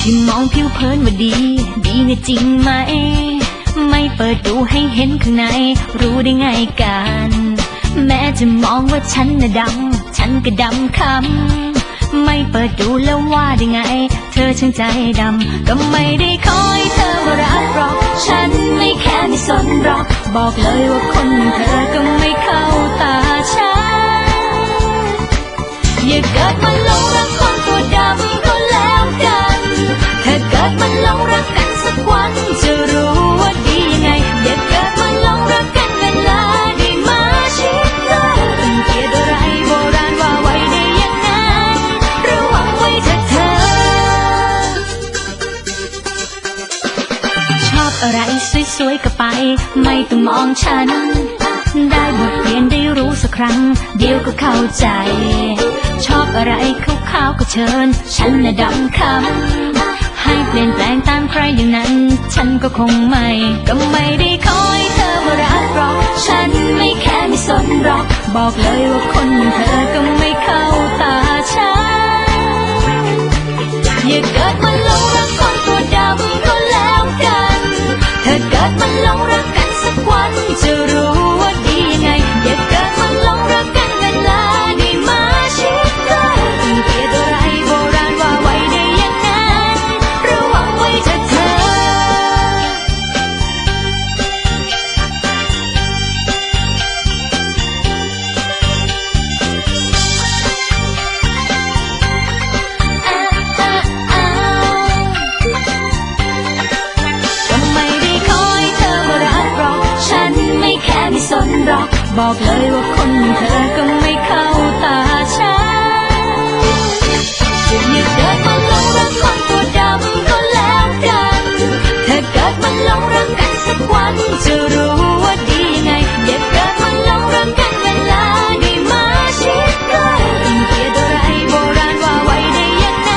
เพลินว่าดี ดีนะจริงไหม ไม่เปิดดูให้เห็นข้างใน รู้ได้ไงกัน แม้จะมองว่าฉันน่ะดำ ฉันก็ดำคำ ไม่เปิดดูแล้วว่าได้ไง เธอช่างใจดำ ก็ไม่ได้คอยเธอมารักหรอก ฉันไม่แค่ไม่สนหรอก บอกเลยว่าคนเธอก็ไม่เข้า อะไรสวยๆก็ไป ไม่ต้องมองฉัน ได้บทเรียนได้รู้สักครั้ง เดียวก็เข้าใจ ชอบอะไรขาวๆก็เชิญ ฉันน่ะดำคำให้เปลี่ยนแปลงตามใครอย่างนั้น ฉันก็คงไม่ ก็ไม่ได้คอยเธอมารักหรอก ฉันไม่แค่ไม่สนหรอก บอกเลยว่าคนอย่างเธอก็ไม่เข้า ดมันลงรักกันสักวันจะรู้ บอกเลยว่าคนอย่างเธอก็ไม่เข้าตาฉันอย่าเกิดมาหลงรักคนตัวดำก็แล้วกันถ้าเกิดมันหลงรักกันสักวันจะรู้ว่าดียังไงอย่าเกิดมันหลงรักกันเวลาได้มาชิดใกล้ตึงเกียดอะไรโบราณว่าไว้ได้ยังไง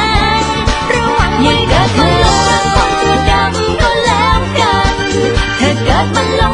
ระวังอย่าเกิดมันหลงรักคนตัวดำก็แล้วกันถ้าเกิดมันหลง